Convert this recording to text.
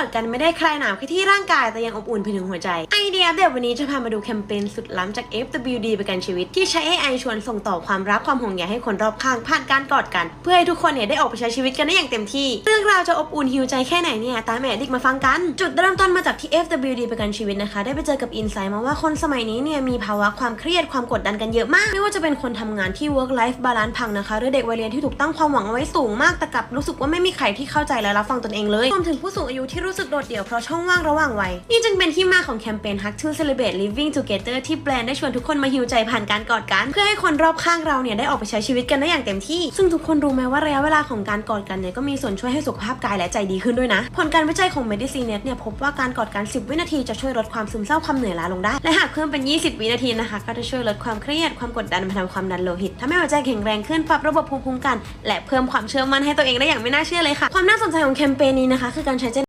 อดกันไม่ได้คลายหนาวแค่ที่ร่างกายแต่ยังอบอุ่นไปถึงหัวใจ ไอเดียอัปเดตวันนี้จะพามาดูแคมเปญสุดล้ำจาก FWD ประกันชีวิต ที่ใช้ AI ชวนส่งต่อความรักความห่วงใยให้คนรอบข้างผ่านการกอดกัน เพื่อให้ทุกคนเนี่ยได้ออกไปใช้ชีวิตกันได้อย่างเต็มที่ เรื่องราวจะอบอุ่นฮิวใจแค่ไหนเนี่ยตามแม่ดิกมาฟังกัน จุดเริ่มต้นมาจากที่ FWD ประกันชีวิตนะคะ ได้ไปเจอกับอินไซต์มาว่าคนสมัยนี้เนี่ยมีภาวะความเครียดความกดดันกันเยอะมาก ไม่ว่าจะเป็นคนทำงานที่ work life balance พังนะคะหรือเด็กวัยเรียนที่ถูกตั้งความหวังเอาไว้สูงมากแต่กลับรู้สึกว่าไม่มีใครที่เข้าใจและรับฟังตนเองเลยรวมถึงผู้สูงอายุที่รู้สึกโดดเดี่ยวเพราะช่องว่างระหว่างวัย นี่จึงเป็นที่มาของแคมเปญ Hug to Celebrate Living Together ที่แบรนด์ได้ชวนทุกคนมาฮิวใจผ่านการกอดกัน เพื่อให้คนรอบข้างเราเนี่ยได้ออกไปใช้ชีวิตกันได้อย่างเต็มที่ ซึ่งทุกคนรู้ไหมว่าระยะเวลาของการกอดกันเนี่ยก็มีส่วนช่วยให้สุขภาพกายและใจดีขึ้นด้วยนะ ผลการวิจัยของ Medicinet เนี่ยพบว่าการกอดกัน 10 วินาทีจะช่วยลดความซึมเศร้าความเหนื่อยล้าลงได้ และหากเพิ่มเป็น 20 วินาทีนะคะก็จะช่วยลดความเครียดความกดดันมาทำความดันโลหิตทำให้หัวใจแข็งแรงขึ้นปรับระบบภูมิคุ้มกัน และเพิ่มความเชื่อมั่นให้ตัวเองได้อย่างไม่น่าเชื่อเลยค่ะ ความน่าสนใจของแคมเปญนี้นะคะ คือการใช้